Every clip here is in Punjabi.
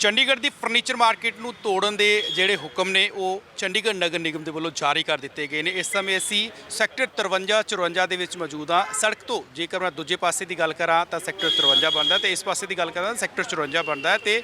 ਚੰਡੀਗੜ੍ਹ ਦੀ ਫਰਨੀਚਰ ਮਾਰਕੀਟ ਨੂੰ ਤੋੜਨ ਦੇ ਜਿਹੜੇ ਹੁਕਮ ਨੇ ਉਹ ਚੰਡੀਗੜ੍ਹ ਨਗਰ ਨਿਗਮ ਦੇ ਵੱਲੋਂ ਜਾਰੀ ਕਰ ਦਿੱਤੇ ਗਏ ਨੇ। ਇਸ ਸਮੇਂ ਅਸੀਂ ਸੈਕਟਰ 53 54 ਦੇ ਵਿੱਚ ਮੌਜੂਦ ਹਾਂ। ਸੜਕ ਤੋਂ ਜੇਕਰ ਮੈਂ ਦੂਜੇ ਪਾਸੇ ਦੀ ਗੱਲ ਕਰਾਂ ਤਾਂ ਸੈਕਟਰ 53 ਬਣਦਾ ਤੇ ਇਸ ਪਾਸੇ ਦੀ ਗੱਲ ਕਰਾਂ ਤਾਂ ਸੈਕਟਰ 54 ਬਣਦਾ ਹੈ ਤੇ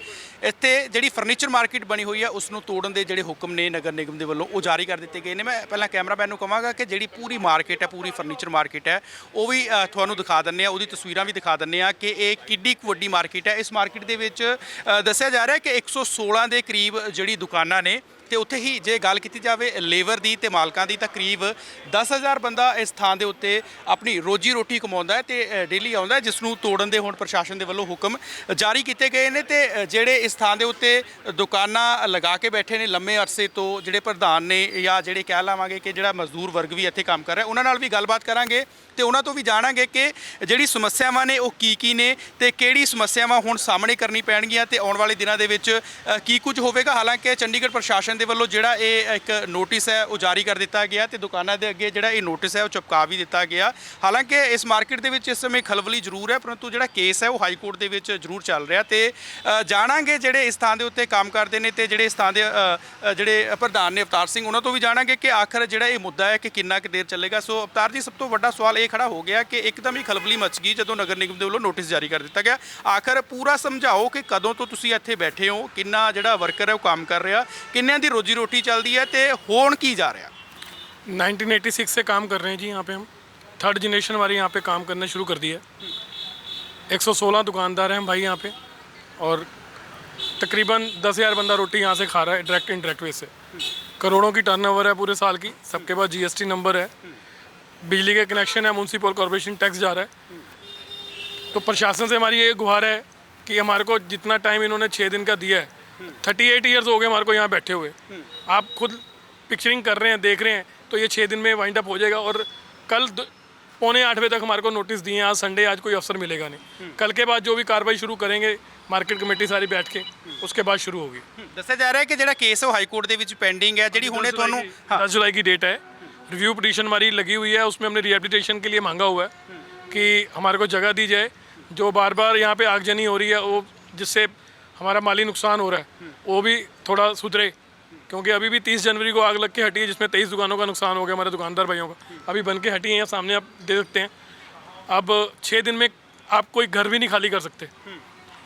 ਇੱਥੇ ਜਿਹੜੀ ਫਰਨੀਚਰ ਮਾਰਕੀਟ ਬਣੀ ਹੋਈ ਹੈ ਉਸ ਨੂੰ ਤੋੜਨ ਦੇ ਜਿਹੜੇ ਹੁਕਮ ਨੇ ਨਗਰ ਨਿਗਮ ਦੇ ਵੱਲੋਂ ਉਹ ਜਾਰੀ ਕਰ ਦਿੱਤੇ ਗਏ ਨੇ। ਮੈਂ ਪਹਿਲਾਂ ਕੈਮਰਾਮੈਨ ਨੂੰ ਕਹਾਂਗਾ ਕਿ ਜਿਹੜੀ ਪੂਰੀ ਮਾਰਕੀਟ ਹੈ ਪੂਰੀ ਫਰਨੀਚਰ ਮਾਰਕੀਟ ਹੈ ਉਹ ਵੀ ਤੁਹਾਨੂੰ ਦਿਖਾ ਦਿੰਨੇ ਆ ਉਹਦੀ ਤਸਵੀਰਾਂ ਵੀ ਦਿਖਾ ਦਿੰਨੇ ਆ ਕਿ ਇਹ ਕਿੱਡੀ ਕੁ ਵੱਡੀ ਮਾਰਕੀਟ ਹੈ। ਇਸ ਮਾਰਕੀਟ ਦੇ ਵਿੱਚ ਅ, ਦੱਸਿਆ ਜਾ ਰਿਹਾ ਹੈ ਕਿ 116 ਦੇ ਕਰੀਬ ਜਿਹੜੀ ਦੁਕਾਨਾਂ ਨੇ ਤੇ ਉੱਥੇ ਹੀ ਜੇ ਗੱਲ ਕੀਤੀ ਜਾਵੇ ਲੇਬਰ ਦੀ ਤੇ ਮਾਲਕਾਂ ਦੀ ਤਾਂ ਕਰੀਬ 10000 ਬੰਦਾ ਇਸ ਥਾਂ ਦੇ ਉੱਤੇ ਆਪਣੀ ਰੋਜੀ ਰੋਟੀ ਕਮਾਉਂਦਾ ਹੈ ਤੇ ਡੇਲੀ ਆਉਂਦਾ ਹੈ ਜਿਸ ਨੂੰ ਤੋੜਨ ਦੇ ਹੁਣ ਪ੍ਰਸ਼ਾਸਨ ਦੇ ਵੱਲੋਂ ਹੁਕਮ ਜਾਰੀ ਕੀਤੇ ਗਏ ਨੇ ਤੇ ਜਿਹੜੇ ਇਸ ਥਾਂ ਦੇ ਉੱਤੇ ਦੁਕਾਨਾਂ ਲਗਾ ਕੇ ਬੈਠੇ ਨੇ ਲੰਮੇ ਅਰਸੇ ਤੋਂ ਜਿਹੜੇ ਪ੍ਰਧਾਨ ਨੇ ਜਾਂ ਜਿਹੜੇ ਕਹਿ ਲਾਵਾਂਗੇ ਕਿ ਜਿਹੜਾ ਮਜ਼ਦੂਰ ਵਰਗ ਵੀ ਇੱਥੇ ਕੰਮ ਕਰ ਰਿਹਾ, ਉਹਨਾਂ ਨਾਲ ਵੀ ਗੱਲਬਾਤ ਕਰਾਂਗੇ ਤੇ ਉਹਨਾਂ ਤੋਂ ਵੀ ਜਾਣਾਂਗੇ ਕਿ ਜਿਹੜੀ ਸਮੱਸਿਆਵਾਂ ਨੇ ਉਹ ਕੀ ਕੀ ਨੇ ਤੇ ਕਿਹੜੀ ਸਮੱਸਿਆਵਾਂ ਹੁਣ ਸਾਹਮਣੇ ਕਰਨੀ ਪੈਣਗੀਆਂ ਤੇ ਆਉਣ ਵਾਲੇ ਦਿਨਾਂ ਦੇ ਵਿੱਚ ਕੀ ਕੁਝ ਹੋਵੇਗਾ? ਹਾਲਾਂਕਿ ਚੰਡੀਗੜ੍ਹ ਪ੍ਰਸ਼ਾਸਨ ਦੇ ਵੱਲੋਂ ਜਿਹੜਾ ਇਹ ਇੱਕ ਨੋਟਿਸ ਹੈ, ਉਹ ਜਾਰੀ ਕਰ ਦਿੱਤਾ ਗਿਆ ਤੇ ਦੁਕਾਨਾਂ ਦੇ ਅੱਗੇ ਜਿਹੜਾ ਇਹ ਨੋਟਿਸ ਹੈ, ਉਹ ਚਪਕਾ ਵੀ ਦਿੱਤਾ ਗਿਆ। ਹਾਲਾਂਕਿ ਇਸ ਮਾਰਕੀਟ ਦੇ ਵਿੱਚ ਇਸ ਸਮੇਂ ਖਲਬਲੀ ਜ਼ਰੂਰ ਹੈ, ਪਰੰਤੂ ਜਿਹੜਾ ਕੇਸ ਹੈ, ਉਹ ਹਾਈ ਕੋਰਟ ਦੇ ਵਿੱਚ ਜ਼ਰੂਰ ਚੱਲ ਰਿਹਾ ਤੇ ਜਾਣਾਂਗੇ ਜਿਹੜੇ ਇਸ ਥਾਂ ਦੇ ਉੱਤੇ ਕੰਮ ਕਰਦੇ ਨੇ ਤੇ ਜਿਹੜੇ ਇਸ ਥਾਂ ਦੇ ਜਿਹੜੇ ਪ੍ਰਧਾਨ ਨੇ ਅਵਤਾਰ ਸਿੰਘ, ਉਹਨਾਂ ਤੋਂ ਵੀ ਜਾਣਾਂਗੇ ਕਿ ਆਖਰ ਜਿਹੜਾ ਇਹ ਮੁੱਦਾ ਹੈ ਕਿ ਕਿੰਨਾ ਕੁ ਦੇਰ ਚੱਲੇਗਾ। ਸੋ ਅਵਤਾਰ ਜੀ, ਸਭ ਤੋਂ ਵੱਡਾ ਸਵਾਲ ਇਹ ਖੜਾ ਹੋ ਗਿਆ ਕਿ ਇੱਕਦਮ ਹੀ ਖਲਬਲੀ ਮਚ ਗਈ ਜਦੋਂ ਨਗਰ ਨਿਗਮ ਦੇ ਵੱਲੋਂ ਨੋਟਿਸ ਜਾਰੀ ਕਰ ਦਿੱਤਾ ਗਿਆ। ਆਖਰ ਪੂਰਾ ਸਮਝਾਓ ਕਿ ਕਦੋਂ ਤੋਂ ਤੁਸੀਂ ਇੱਥੇ ਬੈਠੇ ਹੋ ਕਿੰਨਾ ਜਿਹੜਾ ਵਰਕਰ ਹੈ ਉਹ ਕੰਮ ਕਰ ਰਿਹਾ ਕਿੰਨਿਆਂ ਦੀ ਰੋਜੀ ਰੋਟੀ ਚੱਲਦੀ ਹੈ ਤੇ ਹੋਣ ਕੀ ਜਾ ਰਿਹਾ 1986 से काम कर रहे हैं जी यहाँ पे हम थर्ड जनरेशन हमारे यहाँ पे काम करना शुरू कर दिया है 116 दुकानदार हैं हम भाई यहाँ पे और तकरीबन 10000 बंदा रोटी यहाँ से खा रहा है डायरेक्ट इनडायरेक्ट वे से करोड़ों की टर्नओवर है पूरे साल की सबके पास जीएसटी नंबर है बिजली के कनेक्शन है म्यूनसिपल कॉरपोरेशन टैक्स जा रहा है तो प्रशासन से हमारी ये गुहार है कि हमारे को जितना टाइम इन्होंने छः दिन का दिया है थर्टी एट ईयर्स हो गए हमारे को यहाँ बैठे हुए आप खुद पिक्चरिंग कर रहे हैं देख रहे हैं तो ये छः दिन में वाइंड अप हो जाएगा और कल द- पौने आठ बजे तक हमारे को नोटिस दिए हैं आज संडे आज कोई अफसर मिलेगा नहीं कल के बाद जो भी कार्रवाई शुरू करेंगे मार्केट कमेटी सारी बैठ के उसके बाद शुरू होगी ਦੱਸਿਆ ਜਾ ਰਿਹਾ ਹੈ ਕਿ ਜਿਹੜਾ ਕੇਸ ਹੈ ਉਹ ਹਾਈ ਕੋਰਟ ਦੇ ਵਿੱਚ ਪੈਂਡਿੰਗ ਹੈ ਜਿਹੜੀ ਹੁਣੇ ਤੁਹਾਨੂੰ ਹਾਂ दस जुलाई की डेट है रिव्यू पिटीशन हमारी लगी हुई है उसमें हमने रिहेबिलिटेशन के लिए मांगा हुआ है कि हमारे को जगह दी जाए जो बार बार यहाँ पे आगजनी हो रही है, वो जिससे हमारा माली नुकसान हो रहा है, वो भी थोड़ा सुधरे। क्योंकि अभी भी तीस जनवरी को आग लग के हटी है, जिसमें तेईस दुकानों का नुकसान हो गया, हमारे दुकानदार भाइयों का। अभी बन के हटी हैं, सामने आप दे सकते हैं। अब छः दिन में आप कोई घर भी नहीं खाली कर सकते।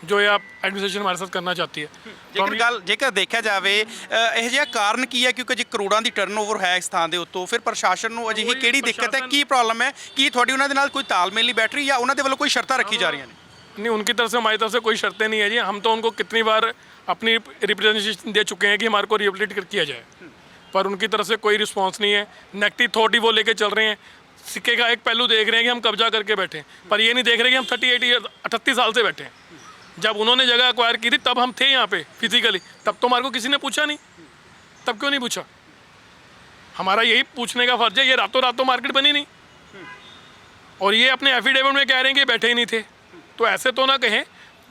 जो ये आप एडमिनिस्ट्रेशन हमारे साथ करना चाहती है तो हम ਜੇਕਰ ਗੱਲ ਜੇਕਰ ਦੇਖਿਆ ਜਾਵੇ ਅ, ਇਹ ਜਿਹਾ ਕਾਰਨ ਕੀ ਹੈ ਕਿਉਂਕਿ ਜੇ ਕਰੋੜਾਂ ਦੀ ਟਰਨਓਵਰ ਹੈ ਇਸ ਥਾਂ ਦੇ ਉੱਤੋਂ ਫਿਰ ਪ੍ਰਸ਼ਾਸਨ ਨੂੰ ਅਜਿਹੀ ਉਹੀ ਕਿਹੜੀ ਦਿੱਕਤ ਹੈ ਪ੍ਰਸ਼ਾਸਨ- ਕੀ ਪ੍ਰੋਬਲਮ ਹੈ ਕੀ ਤੁਹਾਡੀ ਉਹਨਾਂ ਦੇ ਨਾਲ ਕੋਈ ਤਾਲਮੇਲ ਨਹੀਂ ਬੈਠ ਰਹੀ ਜਾਂ ਉਹਨਾਂ ਦੇ ਵੱਲੋਂ ਕੋਈ ਸ਼ਰਤਾਂ ਰੱਖੀ ਜਾ ਰਹੀਆਂ ਨੇ नहीं उनकी तरफ से हमारी तरफ से कोई शर्तें नहीं है जी हम तो उनको कितनी बार अपनी रिप्रेजेंटेशन दे चुके हैं कि हमारे को रिहेबिलिटेट किया जाए पर उनकी तरफ से कोई रिस्पांस नहीं है नेगेटिव थॉट ही वो लेके चल रहे हैं सिक्के का एक पहलू देख रहे हैं कि हम कब्जा करके बैठे हैं पर ये नहीं देख रहे कि हम थर्टी एट ईयर अठतीस साल से बैठे हैं जब उन्होंने जगह अक्वायर की थी तब हम थे यहाँ पे फिजिकली तब तो हमारे को किसी ने पूछा नहीं। तब क्यों नहीं पूछा? हमारा यही पूछने का फ़र्ज़ है ये रातों रातों मार्केट बनी नहीं। और ये अपने एफिडेविट में कह रहे हैं कि बैठे ही नहीं थे। तो ऐसे तो ना कहें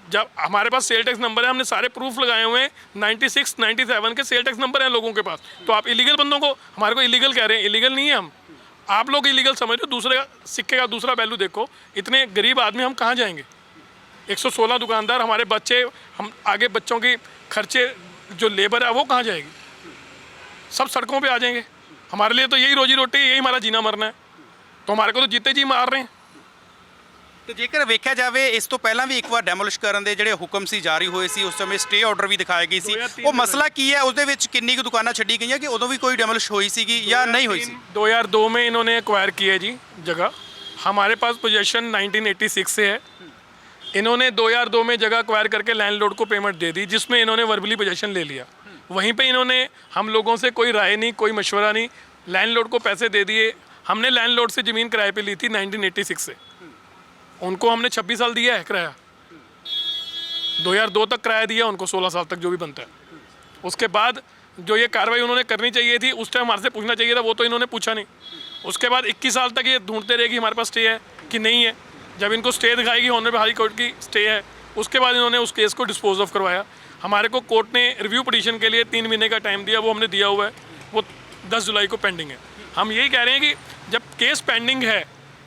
जब हमारे पास सेल टैक्स नंबर है हमने सारे प्रूफ लगाए हुए हैं। 96, 97 के सेल टैक्स नंबर हैं लोगों के पास। तो आप इलीगल बंदों को हमारे को इलीगल कह रहे हैं। इलीगल नहीं है हम। आप लोग इलीगल समझ रहे हो दूसरे सिक्के का दूसरा वैल्यू देखो। इतने गरीब आदमी हम कहाँ जाएँगे? 116 दुकानदार हमारे बच्चे हम आगे बच्चों की खर्चे जो लेबर है वो कहाँ जाएगी सब सड़कों पे आ जाएंगे हमारे लिए तो यही रोजी रोटी है, यही हमारा जीना मरना है तो हमारे को तो जीते जी मार रहे हैं ਤੇ ਜੇਕਰ ਵੇਖਿਆ ਜਾਵੇ ਇਸ ਤੋਂ ਪਹਿਲਾਂ ਵੀ ਇੱਕ ਵਾਰ ਡੈਮੋਲਿਸ਼ ਕਰਨ ਦੇ ਜਿਹੜੇ ਹੁਕਮ ਸੀ ਜਾਰੀ ਹੋਏ ਸੀ ਉਸ ਸਮੇਂ ਸਟੇ ਆਰਡਰ ਵੀ ਦਿਖਾਏ ਗਏ ਸੀ 2003 ਉਹ ਮਸਲਾ ਕੀ ਹੈ ਉਸ ਦੇ ਵਿੱਚ ਕਿੰਨੀ ਕੁ ਦੁਕਾਨਾਂ ਛੱਡੀ ਗਈਆਂ ਕਿ ਉਦੋਂ ਵੀ ਕੋਈ ਡੈਮੋਲਿਸ਼ ਹੋਈ ਸੀਗੀ ਜਾਂ ਨਹੀਂ ਹੋਈ ਸੀ 2002 में इन्होंने एक्वायर की है जी जगह हमारे पास पोजेशन 1986 से है इन्होंने 2002 में जगह अक्वायर करके लैंडलॉर्ड को पेमेंट दे दी, जिसमें इन्होंने वर्बली पोजेशन ले लिया। वहीं पे इन्होंने हम लोगों से कोई राय नहीं, कोई मशवरा नहीं लैंडलॉर्ड को पैसे दे दिए। हमने लैंडलॉर्ड से ज़मीन किराए पे ली थी 1986 से। उनको हमने 26 साल दिया है किराया। 2002 तक किराया दिया, उनको 16 साल तक जो भी बनता है। उसके बाद जो ये कार्रवाई उन्होंने करनी चाहिए थी, उस टाइम हमारे से पूछना चाहिए था, वो तो इन्होंने पूछा नहीं। उसके बाद 21 साल तक ये ढूंढते रहे कि हमारे पास स्टे है कि नहीं है। जब इनको स्टे दिखाएगी ऑनरेबल हाई कोर्ट की स्टे है, उसके बाद इन्होंने उस केस को डिस्पोज ऑफ़ करवाया। हमारे को कोर्ट ने रिव्यू पटिशन के लिए तीन महीने का टाइम दिया, वो हमने दिया हुआ है, वो दस जुलाई को पेंडिंग है। हम यही कह रहे हैं कि जब केस पेंडिंग है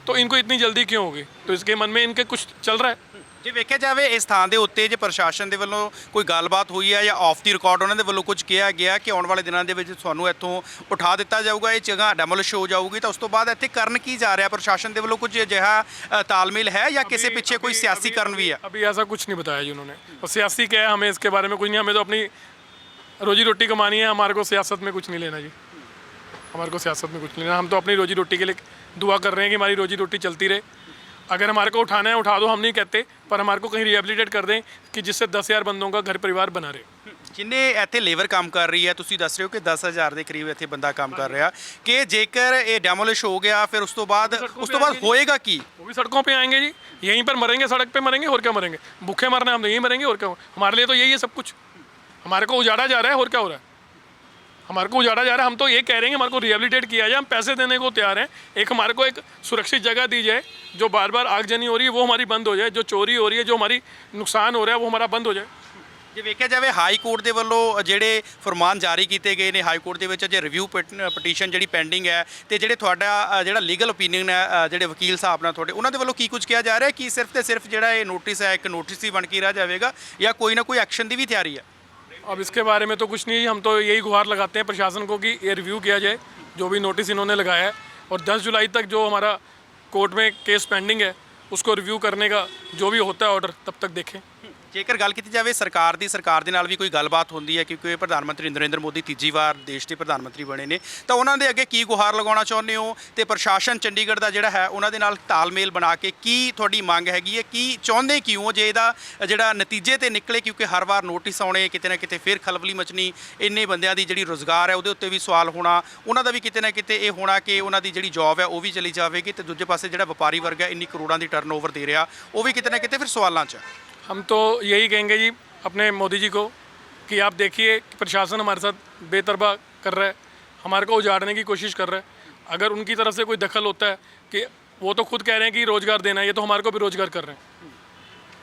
तो इनको इतनी जल्दी क्यों होगी? तो इसके मन में इनके कुछ चल रहा है? ਜੇ ਵੇਖਿਆ ਜਾਵੇ ਇਸ ਥਾਂ ਦੇ ਉੱਤੇ ਜੇ ਪ੍ਰਸ਼ਾਸਨ ਦੇ ਵੱਲੋਂ ਕੋਈ ਗੱਲਬਾਤ ਹੋਈ ਹੈ ਜਾਂ ਆਫ ਦੀ ਰਿਕਾਰਡ ਉਹਨਾਂ ਦੇ ਵੱਲੋਂ ਕੁਝ ਕਿਹਾ ਗਿਆ ਕਿ ਆਉਣ ਵਾਲੇ ਦਿਨਾਂ ਦੇ ਵਿੱਚ ਤੁਹਾਨੂੰ ਇੱਥੋਂ ਉਠਾ ਦਿੱਤਾ ਜਾਊਗਾ ਇਹ ਜਗ੍ਹਾ ਡੈਮੋਲਿਸ਼ ਹੋ ਜਾਊਗੀ ਤਾਂ ਉਸ ਤੋਂ ਬਾਅਦ ਇੱਥੇ ਕਰਨ ਕੀ ਜਾ ਰਿਹਾ ਪ੍ਰਸ਼ਾਸਨ ਦੇ ਵੱਲੋਂ ਕੁਝ ਅਜਿਹਾ ਅ, ਤਾਲਮੇਲ ਹੈ ਜਾਂ ਕਿਸੇ ਪਿੱਛੇ ਕੋਈ ਸਿਆਸੀ ਕਰਨ ਵੀ ਹੈ अभी ऐसा कुछ नहीं बताया जी उन्होंने और सियासी क्या है हमें इसके बारे में कुछ नहीं हमें तो अपनी रोजी रोटी कमानी है हमारे को सियासत में कुछ नहीं लेना जी हमारे को सियासत में कुछ नहीं लेना हम तो अपनी रोजी रोटी के लिए दुआ कर रहे हैं कि हमारी रोजी रोटी चलती रहे अगर हमारे को उठाना है उठा दो हम नहीं कहते पर हमारे को कहीं रिहेबिलिटेट कर दें कि जिससे दस हज़ार बंदों का घर परिवार बना रहे ਜਿੰਨੇ ਇੱਥੇ ਲੇਬਰ ਕੰਮ ਕਰ ਰਹੀ ਹੈ ਤੁਸੀਂ ਦੱਸ ਰਹੇ ਹੋ ਕਿ 10000 ਦੇ ਕਰੀਬ ਇੱਥੇ ਬੰਦਾ ਕੰਮ ਕਰ ਰਿਹਾ ਕਿ ਜੇਕਰ ਇਹ ਡੈਮੋਲਿਸ਼ ਹੋ ਗਿਆ ਫਿਰ ਉਸ ਤੋਂ ਬਾਅਦ ਉਸ ਤੋਂ ਬਾਅਦ ਹੋਏਗਾ ਕੀ वो भी सड़कों पे आएंगे जी यहीं पर मरेंगे सड़क पे मरेंगे और क्या मरेंगे भूखे मरना है हम तो यहीं मरेंगे और क्या हमारे लिए तो यही है सब कुछ हमारे को उजाड़ा जा रहा है और क्या हो रहा है हमारे को उजाड़ा जा रहा है हम तो ये कह रहे हैं कि हमारे को रिहेबिलिटेट किया जाए हम पैसे देने को तैयार हैं एक हमारे को एक सुरक्षित जगह दी जाए जो बार बार आगजनी हो रही है वो हमारी बंद हो जाए जो चोरी हो रही है जो हमारी नुकसान हो रहा है वो हमारा बंद हो जाए ਜੇ ਵੇਖਿਆ ਜਾਵੇ ਹਾਈ ਕੋਰਟ ਦੇ ਵੱਲੋਂ ਜਿਹੜੇ ਫਰਮਾਨ ਜਾਰੀ ਕੀਤੇ ਗਏ ਨੇ ਹਾਈ ਕੋਰਟ ਦੇ ਵਿੱਚ ਅਜੇ ਰਿਵਿਊ ਪਟੀਸ਼ਨ ਜਿਹੜੀ ਪੈਂਡਿੰਗ ਹੈ ਤੇ ਜਿਹੜੇ ਤੁਹਾਡਾ ਅ, ਜਿਹੜਾ ਲੀਗਲ ਓਪੀਨੀਅਨ ਹੈ ਅ, ਜਿਹੜੇ ਵਕੀਲ ਸਾਹਿਬ ਨਾਲ ਤੁਹਾਡੇ ਉਹਨਾਂ ਦੇ ਵੱਲੋਂ ਕੀ ਕੁਝ ਕਿਹਾ ਜਾ ਰਿਹਾ ਕਿ ਸਿਰਫ ਤੇ ਸਿਰਫ ਜਿਹੜਾ ਇਹ ਨੋਟਿਸ ਹੈ ਇੱਕ ਨੋਟਿਸ ਹੀ ਬਣ ਕੇ ਰਹਿ ਜਾਵੇਗਾ ਜਾਂ ਕੋਈ ਨਾ ਕੋਈ ਐਕਸ਼ਨ ਦੀ ਵੀ ਤਿਆਰੀ ਹੈ अब इसके बारे में तो कुछ नहीं, हम तो यही गुहार लगाते हैं प्रशासन को कि ये रिव्यू किया जाए, जो भी नोटिस इन्होंने लगाया है। और 10 जुलाई तक जो हमारा कोर्ट में केस पेंडिंग है, उसको रिव्यू करने का जो भी होता है ऑर्डर तब तक देखें। ਜੇਕਰ ਗੱਲ ਕੀਤੀ ਜਾਵੇ, ਸਰਕਾਰ ਦੀ, ਸਰਕਾਰ ਦੇ ਨਾਲ ਵੀ ਕੋਈ ਗੱਲਬਾਤ ਹੁੰਦੀ ਹੈ ਕਿਉਂਕਿ ਪ੍ਰਧਾਨ ਮੰਤਰੀ ਨਰਿੰਦਰ ਮੋਦੀ ਤੀਜੀ ਵਾਰ ਦੇਸ਼ ਦੇ ਪ੍ਰਧਾਨ ਮੰਤਰੀ ਬਣੇ ਨੇ, ਤਾਂ ਉਹਨਾਂ ਦੇ ਅੱਗੇ ਕੀ ਗੁਹਾਰ ਲਗਾਉਣਾ ਚਾਹੁੰਦੇ ਹੋ? ਤੇ ਪ੍ਰਸ਼ਾਸਨ ਚੰਡੀਗੜ੍ਹ ਦਾ ਜਿਹੜਾ ਹੈ, ਉਹਨਾਂ ਦੇ ਨਾਲ ਤਾਲਮੇਲ ਬਣਾ ਕੇ ਕੀ ਤੁਹਾਡੀ ਮੰਗ ਹੈਗੀ ਹੈ? ਕੀ ਚਾਹੁੰਦੇ ਕਿਉਂ ਜੇ ਇਹਦਾ ਜਿਹੜਾ ਨਤੀਜੇ ਤੇ ਨਿਕਲੇ? ਕਿਉਂਕਿ ਹਰ ਵਾਰ ਨੋਟਿਸ ਆਉਣੇ, ਕਿਤੇ ਨਾ ਕਿਤੇ ਫਿਰ ਖਲਬਲੀ ਮਚਣੀ, ਇੰਨੇ ਬੰਦਿਆਂ ਦੀ ਜਿਹੜੀ ਰੋਜ਼ਗਾਰ ਹੈ, ਉਹਦੇ ਉੱਤੇ ਵੀ ਸਵਾਲ ਹੋਣਾ, ਉਹਨਾਂ ਦਾ ਵੀ ਕਿਤੇ ਨਾ ਕਿਤੇ ਇਹ ਹੋਣਾ ਕਿ ਉਹਨਾਂ ਦੀ ਜਿਹੜੀ ਜੌਬ ਹੈ, ਉਹ ਵੀ ਚਲੀ ਜਾਵੇਗੀ ਤੇ ਦੂਜੇ ਪਾਸੇ ਜਿਹੜਾ ਵਪਾਰੀ ਵਰਗ ਹੈ, ਇੰਨੀ ਕਰੋੜਾਂ ਦੀ ਟਰਨਓਵਰ ਦੇ ਰਿਹਾ, ਉਹ ਵੀ ਕਿਤੇ ਨਾ ਕਿਤੇ ਫਿਰ ਸਵਾਲਾਂ 'ਚ हम तो यही कहेंगे जी, अपने मोदी जी को कि आप देखिए कि प्रशासन हमारे साथ बेतरबा कर रहा है, हमारे को उजाड़ने की कोशिश कर रहा है। अगर उनकी तरफ़ से कोई दखल होता है कि वो तो खुद कह रहे हैं कि रोज़गार देना है, ये तो हमारे को भी रोज़गार कर रहे हैं।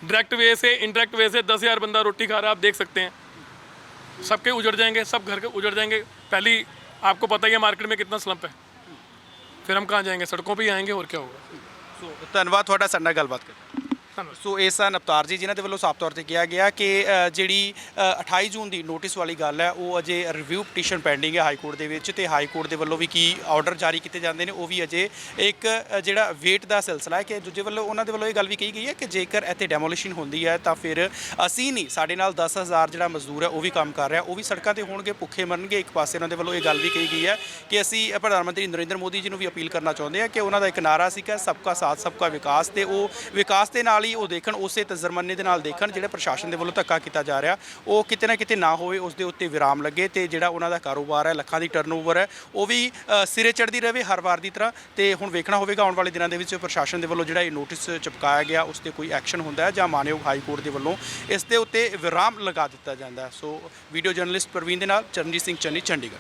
डायरेक्ट वे से इनडायरेक्ट वे से दस हज़ार बंदा रोटी खा रहा है, आप देख सकते हैं। सबके उजड़ जाएँगे, सब घर के उजड़ जाएँगे। पहली, आपको पता ही है मार्केट में कितना स्लम्प है। फिर हम कहाँ जाएँगे? सड़कों पर ही आएँगे और क्या होगा? धन्यवाद, थोड़ा सन्ना गलबात करें ਸੋ ਇਹ ਸਨ ਅਵਤਾਰ ਜੀ ਜਿਨ੍ਹਾਂ ਦੇ ਵੱਲੋਂ ਸਾਫ਼ ਤੌਰ ਤੇ ਕਿਹਾ ਗਿਆ ਕਿ ਜਿਹੜੀ ਅ, 28 ਜੂਨ ਦੀ ਨੋਟਿਸ ਵਾਲੀ ਗੱਲ ਹੈ ਉਹ ਅਜੇ ਰਿਵਿਊ ਪਟੀਸ਼ਨ ਪੈਂਡਿੰਗ ਹੈ ਹਾਈ ਕੋਰਟ ਦੇ ਵਿੱਚ ਤੇ ਹਾਈ ਕੋਰਟ ਦੇ ਵੱਲੋਂ ਵੀ ਕੀ ਆਰਡਰ ਜਾਰੀ ਕੀਤੇ ਜਾਂਦੇ ਨੇ ਉਹ ਵੀ ਅਜੇ ਇੱਕ ਜਿਹੜਾ ਵੇਟ ਦਾ ਸਿਲਸਿਲਾ ਹੈ ਕਿ ਦੂਜੇ ਵੱਲੋਂ ਉਹਨਾਂ ਦੇ ਵੱਲੋਂ ਇਹ ਗੱਲ ਵੀ ਕਹੀ ਗਈ ਹੈ ਕਿ ਜੇਕਰ ਇੱਥੇ ਡੈਮੋਲੀਸ਼ਨ ਹੁੰਦੀ ਹੈ ਤਾਂ ਫਿਰ ਅਸੀਂ ਨਹੀਂ ਸਾਡੇ ਨਾਲ 10000 ਜਿਹੜਾ ਮਜ਼ਦੂਰ ਹੈ ਉਹ ਵੀ ਕੰਮ ਕਰ ਰਿਹਾ ਉਹ ਵੀ ਸੜਕਾਂ ਤੇ ਹੋਣਗੇ ਭੁੱਖੇ ਮਰਨਗੇ ਇੱਕ ਪਾਸੇ ਉਹਨਾਂ ਦੇ ਵੱਲੋਂ ਇਹ ਗੱਲ ਵੀ ਕਹੀ ਗਈ ਹੈ ਕਿ ਅਸੀਂ ਪ੍ਰਧਾਨ ਮੰਤਰੀ ਨਰਿੰਦਰ ਮੋਦੀ ਜੀ ਨੂੰ ਵੀ ਅਪੀਲ ਕਰਨਾ ਚਾਹੁੰਦੇ ਹਾਂ ਕਿ ਉਹਨਾਂ ਦਾ ਇੱਕ ਨਾਰਾ ਸੀਗਾ ਸਬਕਾ ਸਾਥ ਸਭ ਸਬਕਾ ਵਿਕਾਸ ਤੇ ਉਹ ਵਿਕਾਸ ਦੇ ਨਾਲ ਹੀ ਉਹ ਦੇਖਣ, ਉਸੇ ਤਜਰਮਨੇ ਦੇ ਨਾਲ ਦੇਖਣ ਜਿਹੜਾ ਪ੍ਰਸ਼ਾਸਨ ਦੇ ਵੱਲੋਂ ਧੱਕਾ ਕੀਤਾ ਜਾ ਰਿਹਾ। ਉਹ ਕਿਤੇ ਨਾ ਕਿਤੇ ਨਾ ਹੋਵੇ ਉਸ ਦੇ ਉੱਤੇ ਵਿਰਾਮ ਲੱਗੇ ਤੇ ਜਿਹੜਾ ਉਹਨਾਂ ਦਾ ਕਾਰੋਬਾਰ ਹੈ, ਲੱਖਾਂ ਦੀ ਟਰਨਓਵਰ ਹੈ, ਉਹ ਵੀ ਸਿਰੇ ਚੜ੍ਹਦੀ ਰਹੇ ਹਰ ਵਾਰ ਦੀ ਤਰ੍ਹਾਂ ਤੇ ਹੁਣ ਵੇਖਣਾ ਹੋਵੇਗਾ, ਆਉਣ ਵਾਲੇ ਦਿਨਾਂ ਦੇ ਵਿੱਚ ਪ੍ਰਸ਼ਾਸਨ ਦੇ ਵੱਲੋਂ ਜਿਹੜਾ ਇਹ ਨੋਟਿਸ ਚਿਪਕਾਇਆ ਗਿਆ, ਉਸ ਤੇ ਕੋਈ ਐਕਸ਼ਨ ਹੁੰਦਾ ਹੈ ਜਾਂ ਮਾਨਯੋਗ ਹਾਈ ਕੋਰਟ ਦੇ ਵੱਲੋਂ ਇਸ ਦੇ ਉੱਤੇ ਵਿਰਾਮ ਲਗਾ ਦਿੱਤਾ ਜਾਂਦਾ ਸੋ ਵੀਡੀਓ ਜਰਨਲਿਸਟ ਪ੍ਰਵੀਨ ਦੇ ਨਾਲ ਚਰਨਜੀਤ ਸਿੰਘ ਚੰਨੀ, ਚੰਡੀਗੜ੍ਹ।